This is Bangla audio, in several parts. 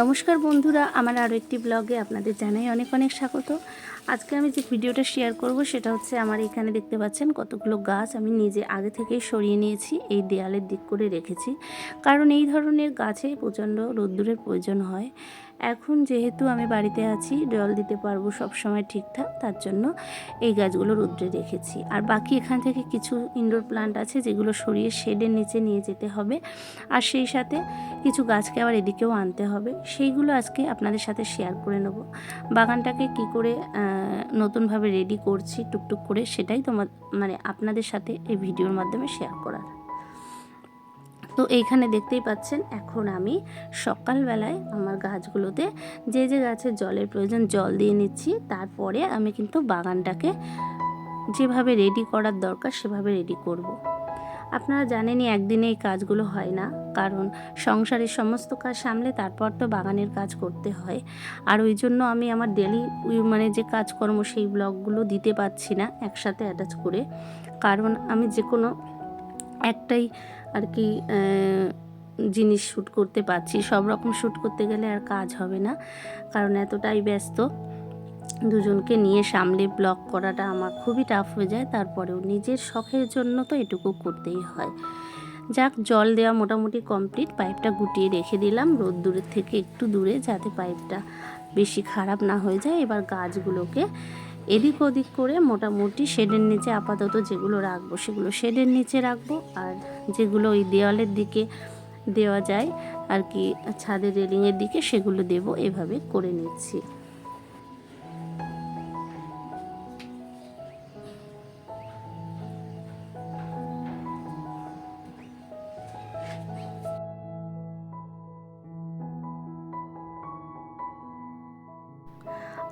নমস্কার বন্ধুরা, আমার আরও একটি ব্লগে আপনাদের জানাই অনেক অনেক স্বাগত। আজকে আমি যে ভিডিওটা শেয়ার করব সেটা হচ্ছে আমার এখানে দেখতে পাচ্ছেন কতগুলো গাছ আমি নিজে আগে থেকেই সরিয়ে নিয়েছি, এই দেয়ালের দিক করে রেখেছি। কারণ এই ধরনের গাছে প্রচণ্ড রোদ্দুরের প্রয়োজন হয়। এখন যেহেতু আমি বাড়িতে আছি, জল দিতে পারব সব সময় ঠিকঠাক, তার জন্য এই গাছগুলো রোদ্রে রেখেছি। আর বাকি এখান থেকে কিছু ইনডোর প্লান্ট আছে যেগুলো সরিয়ে শেডের নিচে নিয়ে যেতে হবে। আর সেই সাথে কিছু গাছকে আবার এদিকেও আনতে হবে। সেইগুলো আজকে আপনাদের সাথে শেয়ার করে নেব। বাগানটাকে কি করে নতুনভাবে রেডি করছি, টুকটুক করে সেটাই তোমার মানে আপনাদের সাথে এই ভিডিওর মাধ্যমে শেয়ার করার। তো এইখানে দেখতেই পাচ্ছেন, এখন আমি সকালবেলায় আমার গাছগুলোতে যে যে গাছের জলের প্রয়োজন জল দিয়ে নিচ্ছি। তারপরে আমি কিন্তু বাগানটাকে যেভাবে রেডি করার দরকার সেভাবে রেডি করব। আপনারা জানেনই একদিনে এই কাজগুলো হয় না, কারণ সংসারের সমস্ত কাজ সামলে তারপর তো বাগানের কাজ করতে হয়। আর ওই জন্য আমি আমার ডেলি মানে যে কাজকর্ম সেই ব্লগগুলো দিতে পারছি না একসাথে অ্যাটাচ করে। কারণ আমি যে কোনো একটাই আর কি জিনিস শ্যুট করতে পারছি। সব রকম শ্যুট করতে গেলে আর কাজ হবে না, কারণ এতটাই ব্যস্ত। দুজনকে নিয়ে সামলে ব্লগ করাটা আমার খুবই টাফ হয়ে যায়, তারপরেও নিজের শখের জন্য তো এটুকু করতেই হয়। যাক, জল দেওয়া মোটামুটি কমপ্লিট পাইপটা গুটিয়ে রেখে দিলাম। রোদ দূরের থেকে একটু দূরে যাতে পাইপটা বেশি খারাপ না হয়ে যায়। এবার গাছগুলোকে এদিক ওদিক করে মোটামুটি শেডের নিচে আপাতত যেগুলো রাখব সেগুলো শেডের নিচে রাখব আর যেগুলো ওই দেওয়ালের দিকে দেওয়া যায় আর কি ছাদের রেলিংয়ের দিকে সেগুলো দেব এভাবে করে নিচ্ছি।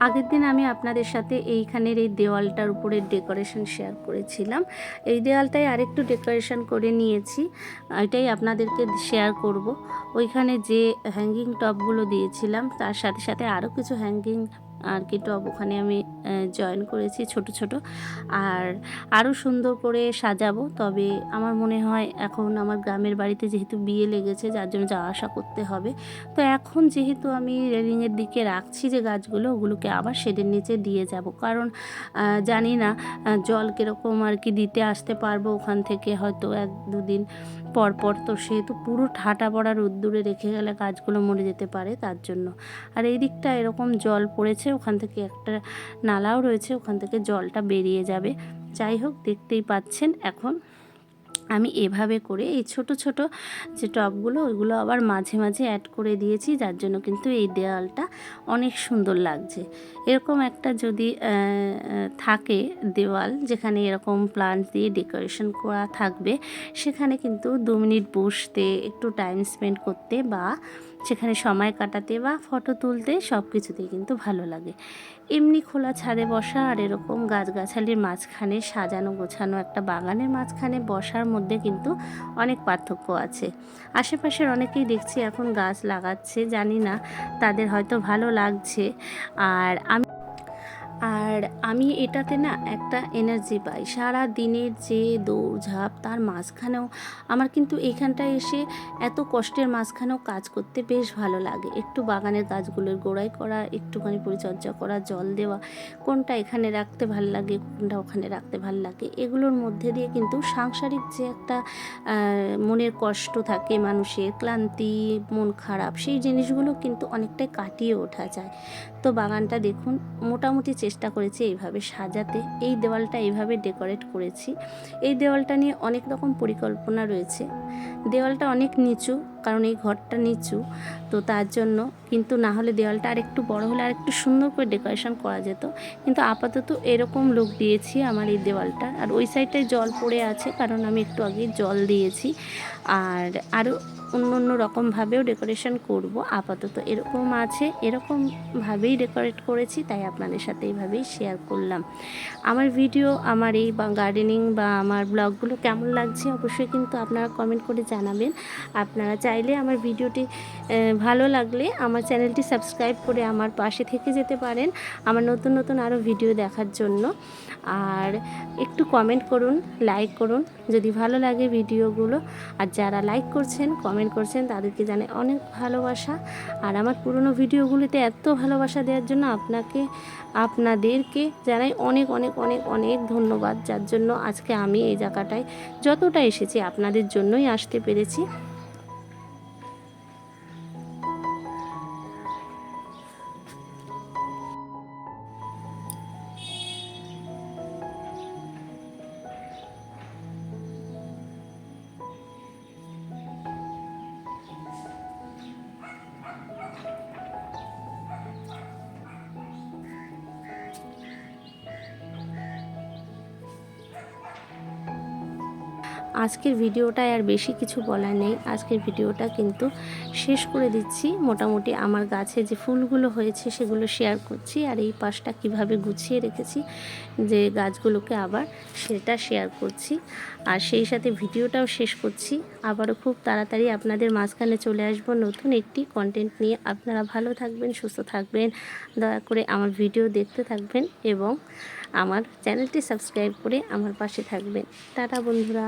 আগের দিন আমি আপনাদের সাথে এইখানের এই দেওয়ালটার উপরে ডেকোরেশন শেয়ার করেছিলাম। এই দেওয়ালটাই আরেকটু ডেকোরেশন করে নিয়েছি, এটাই আপনাদেরকে শেয়ার করব। ওইখানে যে হ্যাঙ্গিং টপগুলো দিয়েছিলাম, তার সাথে সাথে আরও কিছু হ্যাঙ্গিং আর কি টপ ওখানে আমি জয়েন করেছি ছোট ছোট। আর আরও সুন্দর করে সাজাবো, তবে আমার মনে হয় এখন আমার গ্রামের বাড়িতে যেহেতু বিয়ে লেগেছে, যার জন্য যাওয়া আসা করতে হবে। তো এখন যেহেতু আমি রেলিংয়ের দিকে রাখছি যে গাছগুলো, ওগুলোকে আবার শেডের নিচে দিয়ে যাব। কারণ জানি না জল কীরকম আর কি দিতে আসতে পারব ওখান থেকে, হয়তো এক, দুদিন পর পর। তো সেহেতু পুরো ঠাটা পড়া রোদ্দুরে রেখে গেলে গাছগুলো মরে যেতে পারে তার জন্য। আর এই দিকটা এরকম জল পড়েছে, ওখান থেকে একটা নালাও রয়েছে, ওখান থেকে জলটা বেরিয়ে যাবে। যাই হোক, দেখতেই পাচ্ছেন এখন আমি এভাবে করে এই ছোট ছোট যে টবগুলো, ওইগুলো আবার মাঝে মাঝে অ্যাড করে দিয়েছি, যার জন্য কিন্তু এই দেওয়ালটা অনেক সুন্দর লাগছে। এরকম একটা যদি থাকে দেওয়াল, যেখানে এরকম প্লান্ট দিয়ে ডেকোরেশন করা থাকবে, সেখানে কিন্তু দু মিনিট বসতে, একটু টাইম স্পেন্ড করতে বা সেখানে সময় কাটাতে বা ফটো তুলতে সব কিছুতেই কিন্তু ভালো লাগে। এমনি খোলা ছাদে বসা আর এরকম গাছগাছালির মাঝখানে সাজানো গোছানো একটা বাগানের মাঝখানে বসার মধ্যে কিন্তু অনেক পার্থক্য আছে। আশেপাশের অনেকেই দেখছি এখন গাছ লাগাচ্ছে, জানি না, তাদের হয়তো ভালো লাগছে। আর আমি আর আমি এটাতে না একটা এনার্জি পাই। সারা দিনের যে দৌড়ঝাঁপ তার মাঝখানেও আমার কিন্তু এইখানটায় এসে এত কষ্টের মাঝখানেও কাজ করতে বেশ ভালো লাগে। একটু বাগানের গাছগুলোর গোড়ায় করা, একটুখানি পরিচর্যা করা, জল দেওয়া, কোনটা এখানে রাখতে ভালো লাগে, কোনটা ওখানে রাখতে ভালো লাগে, এগুলোর মধ্যে দিয়ে কিন্তু সাংসারিক যে একটা মনের কষ্ট থাকে, মানুষের ক্লান্তি, মন খারাপ, সেই জিনিসগুলো কিন্তু অনেকটাই কাটিয়ে ওঠা যায়। তো বাগানটা দেখুন, মোটামুটি চেষ্টা করেছি এইভাবে সাজাতে। এই দেওয়ালটা এইভাবে ডেকোরেট করেছি। এই দেওয়ালটা নিয়ে অনেক রকম পরিকল্পনা রয়েছে। দেওয়ালটা অনেক নিচু, কারণ এই ঘরটা নিচু, তো তার জন্য কিন্তু না হলে দেওয়ালটা আরেকটু বড় হলে আরেকটু সুন্দর করে ডেকোরেশন করা যেত। কিন্তু আপাতত এরকম লোক দিয়েছি আমার এই দেওয়ালটা। আর ওই সাইডটায় জল পড়ে আছে, কারণ আমি একটু আগে জল দিয়েছি। আর আরও অন্য অন্য রকমভাবেও ডেকোরেশন করব। আপাতত এরকম আছে এরকমভাবেই ডেকোরেট করেছি, তাই আপনাদের সাথে এইভাবেই শেয়ার করলাম। আমার ভিডিও আমার এই গার্ডেনিং বা আমার ব্লগগুলো কেমন লাগছে অবশ্যই কিন্তু আপনারা কমেন্ট করে জানাবেন। আপনারা চাইলে আমার ভিডিওটি ভালো লাগলে আমার চ্যানেলটি সাবস্ক্রাইব করে আমার পাশে থেকে যেতে পারেন। আমার নতুন নতুন আরও ভিডিও দেখার জন্য। আর একটু কমেন্ট করুন লাইক করুন, যদি ভালো লাগে ভিডিওগুলো আর যারা লাইক করছেন কমেন্ট করছেন, তাদেরকে জানাই অনেক ভালোবাসা। আর আমার পুরনো ভিডিওগুলিতে এত ভালোবাসা দেওয়ার জন্য আপনাকে, আপনাদেরকে জানাই অনেক অনেক অনেক অনেক ধন্যবাদ। যার জন্য আজকে আমি এই জায়গাটায় যতটা এসেছি, আপনাদের জন্যই আসতে পেরেছি। আজকের ভিডিওটায় আর বেশি কিছু বলা নেই। আজকের ভিডিওটা কিন্তু শেষ করে দিচ্ছি। মোটামুটি আমার গাছে যে ফুলগুলো হয়েছে সেগুলো শেয়ার করছি আর এই পাশটা কীভাবে গুছিয়ে রেখেছি যে গাছগুলোকে আবার সেটা শেয়ার করছি। আর সেই সাথে ভিডিওটাও শেষ করছি। আবারও খুব তাড়াতাড়ি আপনাদের মাঝখানে চলে আসব নতুন একটি কন্টেন্ট নিয়ে। আপনারা ভালো থাকবেন, সুস্থ থাকবেন। দয়া করে আমার ভিডিও দেখতে থাকবেন এবং আমার চ্যানেলটি সাবস্ক্রাইব করে আমার পাশে থাকবেন। টাটা বন্ধুরা।